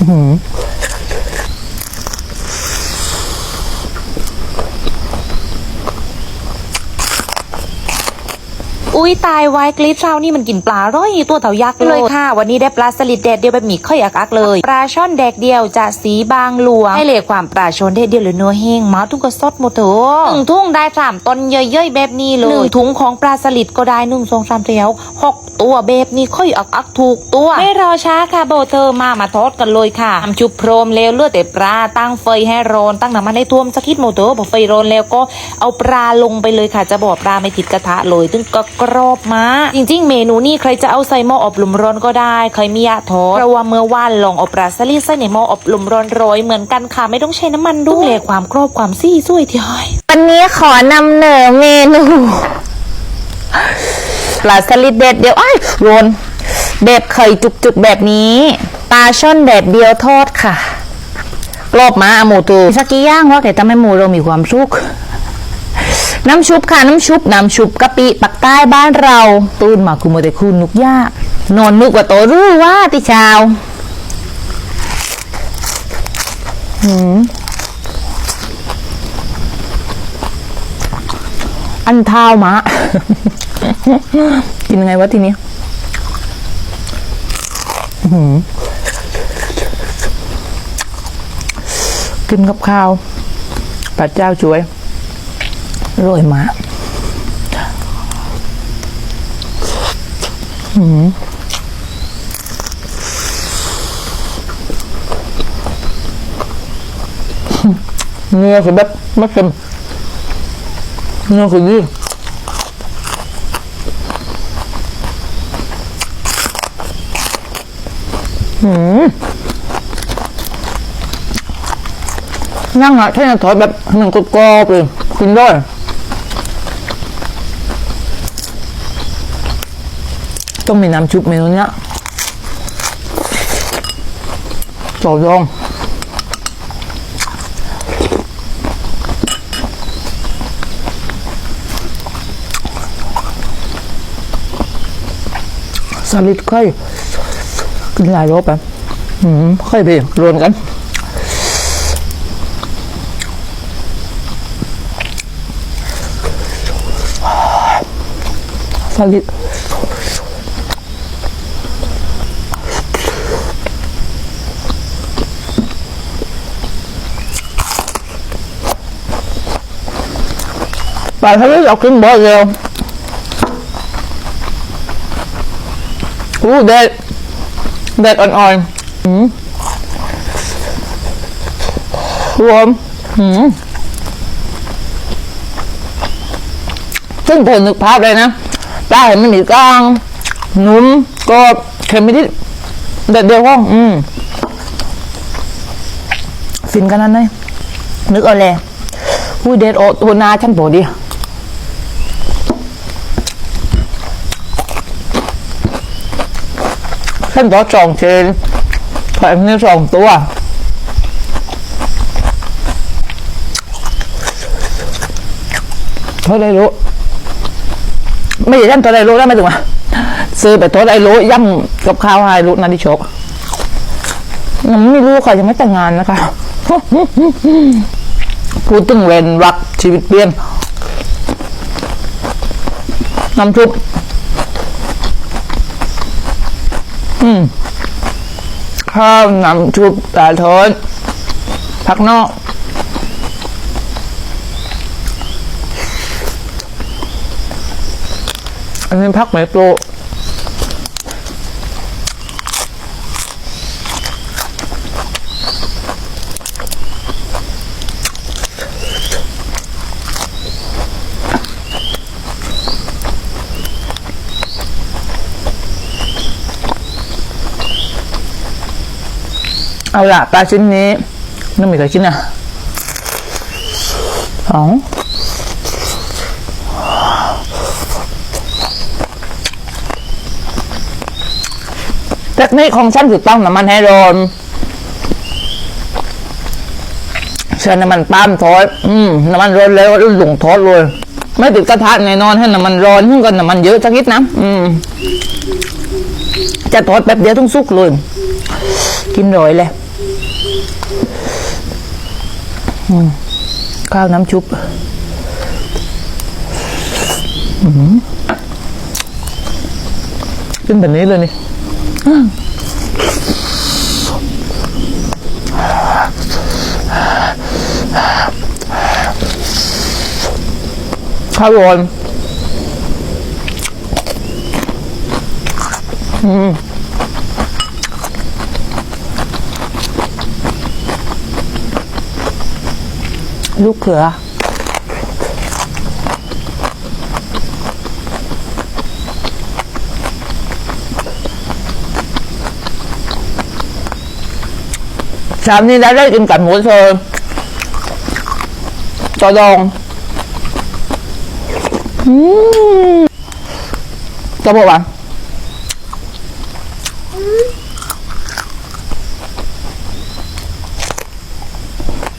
อุ้้ยตายไว้กรีดเช้านี่มันกินปลาร้อยตัวเต่ายักษ์เลยค่ะ วันนี้ได้ปลาสลิดแดดเดียวแบบหมี่ค่อยอักอักเลยปลาช่อนแดกเดียวจะสีบางหลวงให้เลยความปลาชนแดดเดียวหรือเนื้อแห้งมาทุ่งก็สดหมดเถอะหนึ่งทุ่งได้สามต้นเย่อยๆแบบนี้เลยหนึ่งถุงของปลาสลิดก็ได้หนึ่งสองสามเดียวหกตัวแบบนี้ค่อยอักอักถูกตัวไม่รอช้าค่ะโบเธอมามาทอดกันเลยค่ะทำชุบโพรมแล้วเลือดแต่ปลาตั้งไฟให้ร้อนตั้งน้ำมันให้ท่วมสักคิดโมเตอร์พอไฟร้อนแล้วก็เอาปลาลงไปเลยค่ะจะบอกปลาไม่ติดกระทะเลยตึงก็กรอบมากจริง ๆ เมนูนี้ใครจะเอาใส่หม้ออบลมร้อนก็ได้ ใครไม่อยากทอดเพราะว่าเมื่อวานลองเอาปลาสลิดใส่ในหม้ออบลมร้อนโรยเหมือนกันค่ะไม่ต้องใช้น้ำมันด้วยเลยความกรอบความซี่สวยที่ห้อยวันนี้ขอนำเหนอเมนูปลาสลิดเด็ดเดียวไอ้ายโรนแบบไข่จุกๆแบบนี้ปลาช่อนแดดเดียวทอดค่ะกรอบมาอะหมูตูสักกี่ย่างวะแต่ทำให้หมูเรามีความสุข น้ำชุบค่ะ น้ำชุบ น้ำชุบกะปิปักใต้บ้านเราตื่นมาคุโมแต่คุณนุกย่านอนนึกว่าโตรู้ว่าติชาวอันเท้ามากินยังไงวะทีนี้อื้อหือกินกับข้าวพระเจ้าช่วย ร่อยมากอื้อหือเนื้อคือแบบไม่เค็มเนื้อคือดีนั่งอะถ้าจะถอยแบบหนังกรอบๆเลยกินได้ ต้องมีน้ำชุบเมนูเนี้ยต่อยองสลิดค่อยกินหลายรอบแบบอืมค่อยไปรวนกันสลิด ปลาทะเลเรากินบ่อยเร็วอู้เด็ดเด็ดอ่อนๆหืมรวมหืมซึ่งเธอนึกภาพเลยนะปลาเห็นไม่มีกลางนุ่มกรอบเค็มไม่นิดเด็ดเดียวห้องอืมฟินกันนั้นเลยนึกเอาเลยอู้เด็ดโอตัวนาฉันโปดี ท่านบอกสองเชนแถมนี่สองตัวเท่าไรรู้ ไม่ใช่ท่านเท่าไรรู้ได้ไหมถึงว่าซื้อไปเท่าไรรู้ย่ำกับข้าวให้รู้นาดิโชกยังไม่รู้ค่ะยังไม่แต่งงานนะคะพูดถึงเวนรักชีวิตเปลี่ยนน้ำชุบ ข้าวน้ำชุบปลาทอดผักนอกอันนี้ผักไหมโต เอาละปลาชิ้นนี้น้ำมีกี่ชิ้นอะสองเทคนิคของฉันคือต้องน้ำมันให้ร้อนเชิญน้ำมันปาล์มทอดอืมน้ำมันร้อนแล้วหลงทอดเลย ไม่ติดกระทะแน่นอนให้น้ำมันร้อนขึ้นกันน้ำมันเยอะสักนิดนะอืม จะทอดแป๊บเดียวต้องสุกเลย กินร่อยเลย ข้าวน้ำชุบอืมขึ้นแบบนี้เลยนี่ข้าวโรนลูกเขือสามนี้ได้ได้กินกับหมู เชยจอดองจะบอกว่า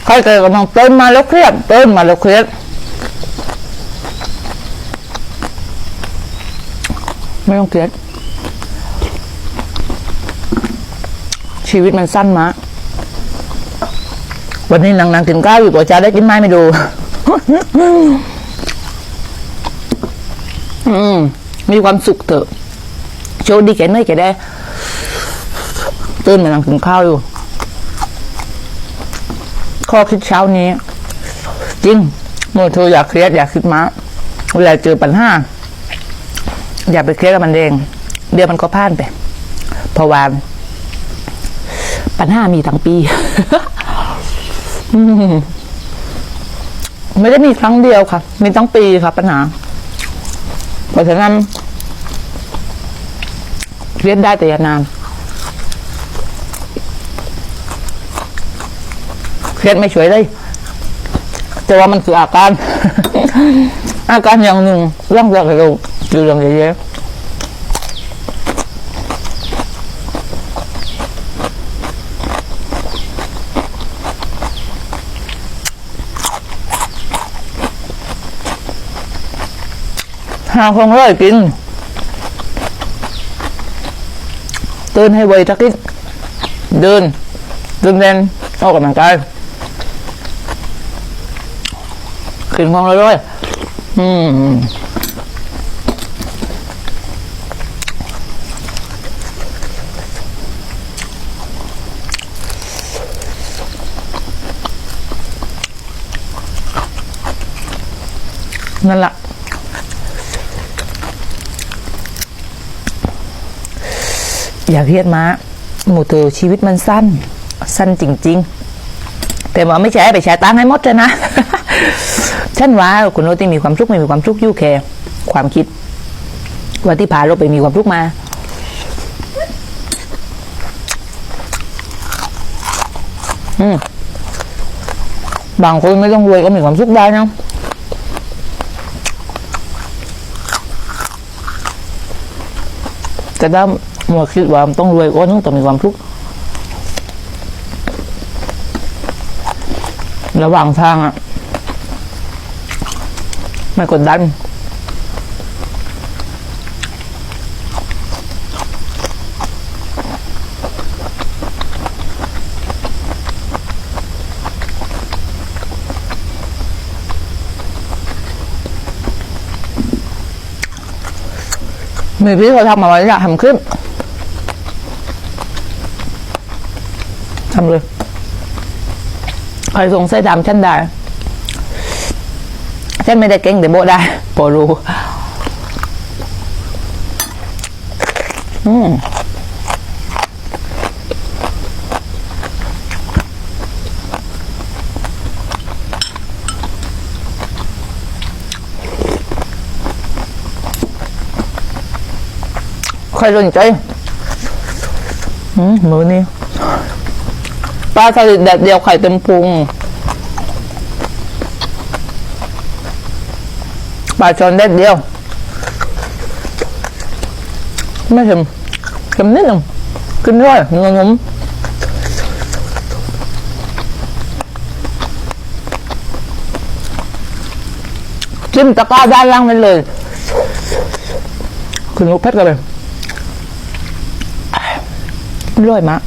ใครเกิดกำลังเต้นมาแล้วเครียดเต้นมาแล้วเครียดไม่ต้องเครียดชีวิตมันสั้นมากวันนี้นางๆกินข้าวอยู่ตัวจะได้กินไหมไม่ดู อืม มีความสุขเถอะ โชคดีแกเนื่อยแกได้ตื่นมานั่งกินข้าวอยู่ ข้อคิดเช้านี้ จริงเมื่อเธออยากเครียดอยากคิดมากเวลาเจอปัญหาอย่าไปเครียดกับมันเอง เดี๋ยวมันก็ผ่านไปเพราะว่าปัญหามีทั้งปีไม่ได้มีครั้งเดียวค่ะ มีทั้งปีค่ะปัญหา เพราะฉะนั้นเรียนได้แต่อย่านาน เครียดไม่ช่วยเลยแต่ว่ามันคืออาการ อาการอย่างหนึ่งเรื่องเรื่องเราคือเรื่องเยอะหาของเลยกินตื่นให้ไวสักนิดเดินเดินเล่นออกกำลังกาย กินของเลยด้วย อืมนั่นแหละอย่าเครียดมาหมูเตอชีวิตมันสั้น สั้นจริง ๆ แต่ว่าไม่ใช่ไปใช้ตังให้หมดเลยนะ ฉันว่าคุณโนติมีความสุขไม่มีความสุขอยู่แค่ความคิด ว่าที่พาเราไปมีความสุขมาอืมบางคนไม่ต้องรวยก็มีความสุขได้นะแต่ถ้ามัวคิดว่าต้องรวยก็ต้องมีความทุกข์ระหว่างทางอะ ไม่กดดันมีพี่เขาทำมาไว้อยากทำคลิปทำเลย ใครสงสัยถามฉันได้ ฉันไม่ได้เก่งแต่โบะได้โปรู้อืมใครสนใจอืมมือนี้ปลาสลิดแดดเดียวไข่เต็มพุง ปลาจอนแดดเดียว ไม่เค็มเค็มนิดหนึงกินด้วยเนื้องมจิ้มตะกร้าด้านล่างนั่นเลยคุณลูกเพชรกันเลยอร่อยมาก